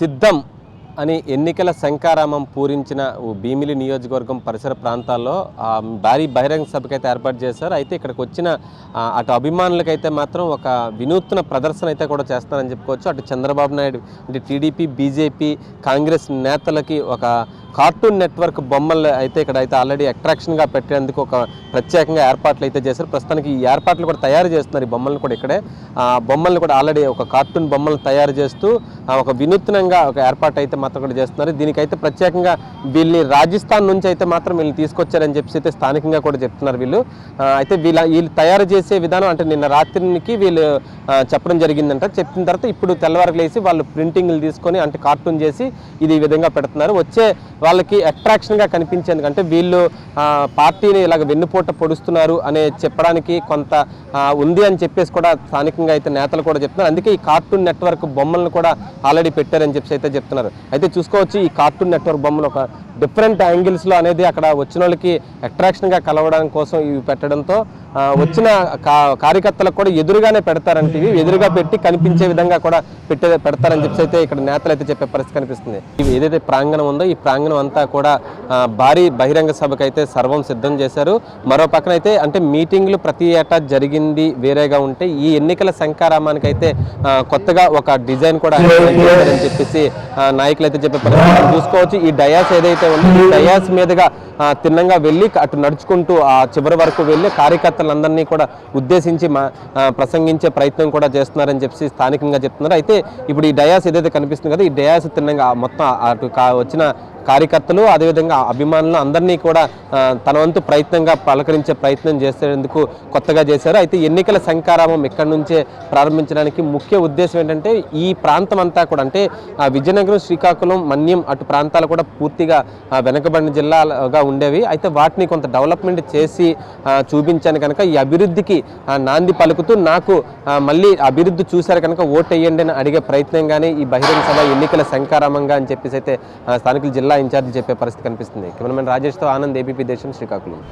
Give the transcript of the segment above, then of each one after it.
సిద్ధం అని ఎన్నికల శంకారామం పూరించిన ఓ భీమిలి నియోజకవర్గం పరిసర ప్రాంతాల్లో భారీ బహిరంగ సభకైతే ఏర్పాటు చేశారు. అయితే ఇక్కడికి వచ్చిన అటు అభిమానులకైతే మాత్రం ఒక వినూత్న ప్రదర్శన అయితే కూడా చేస్తారని చెప్పుకోవచ్చు. అటు చంద్రబాబు నాయుడు అంటే టీడీపీ బీజేపీ కాంగ్రెస్ నేతలకి ఒక కార్టూన్ నెట్వర్క్ బొమ్మలు అయితే ఇక్కడ అయితే ఆల్రెడీ అట్రాక్షన్గా పెట్టేందుకు ఒక ప్రత్యేకంగా ఏర్పాట్లు అయితే చేశారు. ప్రస్తుతానికి ఈ ఏర్పాట్లు కూడా తయారు చేస్తున్నారు. ఈ బొమ్మలను కూడా ఇక్కడే ఆ బొమ్మలను కూడా ఆల్రెడీ ఒక కార్టూన్ బొమ్మలను తయారు చేస్తూ ఒక వినూత్నంగా ఒక ఏర్పాటు అయితే మాత్రం కూడా చేస్తున్నారు. దీనికైతే ప్రత్యేకంగా వీళ్ళని రాజస్థాన్ నుంచి అయితే మాత్రం వీళ్ళని తీసుకొచ్చారని చెప్పి అయితే స్థానికంగా కూడా చెప్తున్నారు వీళ్ళు. అయితే వీళ్ళ వీళ్ళు తయారు చేసే విధానం అంటే నిన్న రాత్రికి వీళ్ళు చెప్పడం జరిగిందంట. చెప్పిన తర్వాత ఇప్పుడు తెల్లవారికి లేసి వాళ్ళు ప్రింటింగ్లు తీసుకొని అంటే కార్టూన్ చేసి ఇది ఈ విధంగా పెడుతున్నారు. వచ్చే వాళ్ళకి అట్రాక్షన్గా కనిపించేందుకు అంటే వీళ్ళు పార్టీని ఇలాగ వెన్నుపోట పొడుస్తున్నారు అనే చెప్పడానికి కొంత ఉంది అని చెప్పేసి కూడా స్థానికంగా అయితే నేతలు కూడా చెప్తున్నారు. అందుకే ఈ కార్టూన్ నెట్వర్క్ బొమ్మలను కూడా ఆల్రెడీ పెట్టారని చెప్పి అయితే చెప్తున్నారు. అయితే చూసుకోవచ్చు ఈ కార్టూన్ నెట్వర్క్ బొమ్మలు ఒక డిఫరెంట్ యాంగిల్స్లో అనేది అక్కడ వచ్చిన వాళ్ళకి అట్రాక్షన్గా కలవడం కోసం ఇవి పెట్టడంతో వచ్చిన కార్యకర్తలకు కూడా ఎదురుగానే పెడతారంటే ఇవి. ఎదురుగా పెట్టి కనిపించే విధంగా కూడా పెట్టే పెడతారని చెప్పి అయితే ఇక్కడ నేతలు అయితే చెప్పే పరిస్థితి కనిపిస్తుంది. ఇవి ఏదైతే ప్రాంగణం ఉందో ఈ ప్రాంగణం అంతా కూడా భారీ బహిరంగ సభకు అయితే సర్వం సిద్ధం చేశారు. మరో పక్కన అయితే అంటే మీటింగ్లు ప్రతి ఏటా జరిగింది వేరేగా ఉంటే ఈ ఎన్నికల శంకారామానికి అయితే కొత్తగా ఒక డిజైన్ కూడా చెప్పేసి నాయకులు అయితే చెప్పే పరిస్థితి చూసుకోవచ్చు. ఈ డయాస్ ఏదైతే ఉందో ఈ డయాస్ మీదుగా తిన్నంగా వెళ్ళి అటు నడుచుకుంటూ ఆ చివరి వరకు వెళ్ళి కార్యకర్తలందరినీ కూడా ఉద్దేశించి ప్రసంగించే ప్రయత్నం కూడా చేస్తున్నారని చెప్పి స్థానికంగా చెప్తున్నారు. అయితే ఇప్పుడు ఈ డయాస్ ఏదైతే కనిపిస్తుంది కదా ఈ డయాస్ తిన్నంగా మొత్తం అటు వచ్చిన కార్యకర్తలు అదేవిధంగా అభిమానులు అందరినీ కూడా తన వంతు ప్రయత్నంగా పలకరించే ప్రయత్నం చేసేందుకు కొత్తగా చేశారు. అయితే ఎన్నికల శంకారామం ఇక్కడి నుంచే ప్రారంభించడానికి ముఖ్య ఉద్దేశం ఏంటంటే ఈ ప్రాంతం అంతా కూడా అంటే విజయనగరం శ్రీకాకుళం మన్యం అటు ప్రాంతాలు కూడా పూర్తిగా వెనకబడిన జిల్లాగా ఉండేవి. అయితే వాటిని కొంత డెవలప్మెంట్ చేసి చూపించాను కనుక ఈ అభివృద్ధికి నాంది పలుకుతూ నాకు మళ్ళీ అభివృద్ధి చూశారు కనుక ఓటు వేయండి అని అడిగే ప్రయత్నంగానే ఈ బహిరంగ సభ ఎన్నికల శంకారామంగా అని చెప్పేసి అయితే స్థానికులు జిల్లా ఇన్ఛార్జ్ చెప్పే పరిస్థితి కనిపిస్తుంది. కెమెరామెన్ రాజేష్తో ఆనంద్ ఏపీపీ దేశం శ్రీకాకుళం.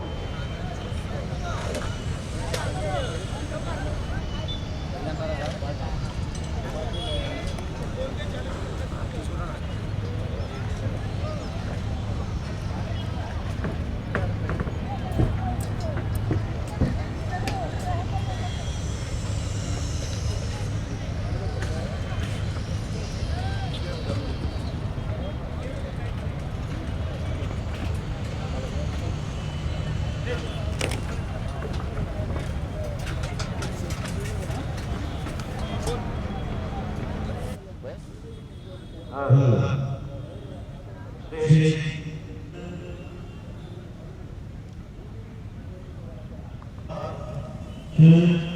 하나, 둘, 셋,